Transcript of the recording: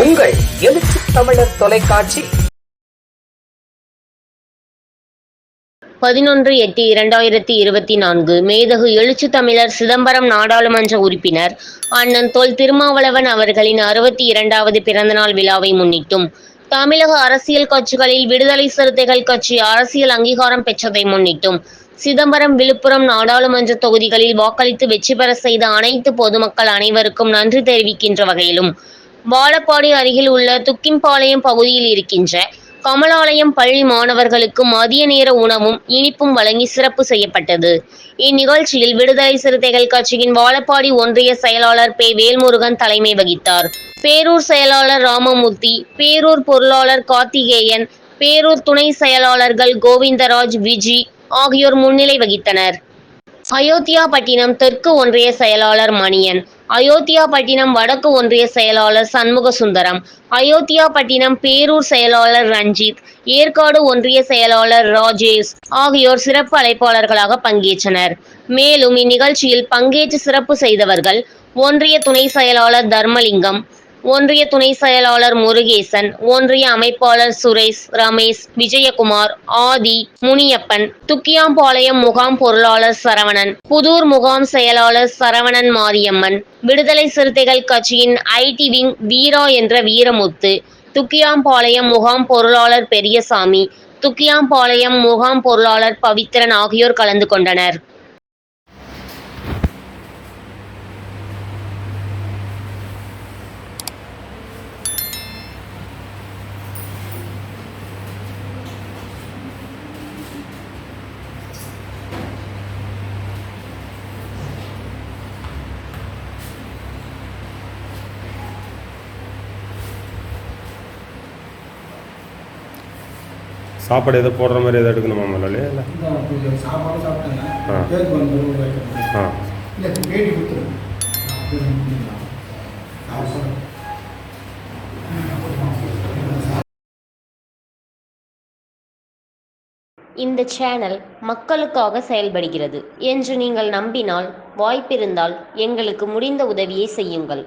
உங்கள் எழுச்சி தமிழர் தொலைக்காட்சி. பதினொன்று எட்டு இரண்டாயிரத்தி இருபத்தி நான்கு மேதகு எழுச்சி தமிழர் சிதம்பரம் நாடாளுமன்ற உறுப்பினர் அண்ணன் தொல் திருமாவளவன் அவர்களின் அறுபத்தி இரண்டாவது பிறந்தநாள் விழாவை முன்னிட்டும். தமிழக அரசியல் கட்சிகளில் விடுதலை சிறுத்தைகள் கட்சி அரசியல் அங்கீகாரம் பெற்றதை முன்னிட்டும். சிதம்பரம் விழுப்புரம் நாடாளுமன்ற தொகுதிகளில் வாக்களித்து வெற்றி பெற செய்த அனைத்து பொதுமக்கள் அனைவருக்கும் நன்றி தெரிவிக்கின்ற வகையிலும் வாழப்பாடி அருகில் உள்ள துக்கிம்பாளையம் பகுதியில் இருக்கின்ற கமலாலயம் பள்ளி மாணவர்களுக்கு மதிய நேர உணவும் இனிப்பும் வழங்கி சிறப்பு செய்யப்பட்டது. இந்நிகழ்ச்சியில் விடுதலை சிறுத்தைகள் கட்சியின் வாழப்பாடி ஒன்றிய செயலாளர் பே வேல்முருகன் தலைமை வகித்தார். பேரூர் செயலாளர் ராமமூர்த்தி பேரூர் பொருளாளர் கார்த்திகேயன் பேரூர் துணை செயலாளர்கள் கோவிந்தராஜ் விஜி ஆகியோர் முன்னிலை வகித்தனர். அயோத்தியாபட்டினம் தெற்கு ஒன்றிய செயலாளர் மணியன். அயோத்தியாபட்டினம் வடக்கு ஒன்றிய செயலாளர் சண்முக சுந்தரம் அயோத்தியாபட்டினம் பேரூர் செயலாளர் ரஞ்சித். ஏற்காடு ஒன்றிய செயலாளர் ராஜேஷ் ஆகியோர் சிறப்பு அழைப்பாளர்களாக பங்கேற்றனர். மேலும் இந்நிகழ்ச்சியில் பங்கேற்று சிறப்பு செய்தவர்கள் ஒன்றிய துணை செயலாளர் தர்மலிங்கம் ஒன்றிய துணை செயலாளர் முருகேசன் ஒன்றிய அமைப்பாளர் சுரேஷ் ரமேஷ் விஜயகுமார் ஆதி முனியப்பன் துக்கியாம்பாளையம் முகாம் பொருளாளர் சரவணன் புதூர் முகாம் செயலாளர் சரவணன் மாரியம்மன் விடுதலை சிறுத்தைகள் கட்சியின் ஐடி விங் வீரா என்ற வீரமுத்து துக்கியாம்பாளையம் முகாம் பொருளாளர் பெரியசாமி துக்கியாம்பாளையம் முகாம் பொருளாளர் பவித்ரன் ஆகியோர் கலந்து கொண்டனர். சாப்பாடு எதோ போடுற மாதிரி எதோ எடுக்கணுமா முதல்ல இல்லை. ஆ. ஆ. இந்த சேனல் மக்களுக்காக செயல்படுகிறது என்று நீங்கள் நம்பினால் வாய்ப்பிருந்தால் எங்களுக்கு முடிந்த உதவியை செய்யுங்கள்.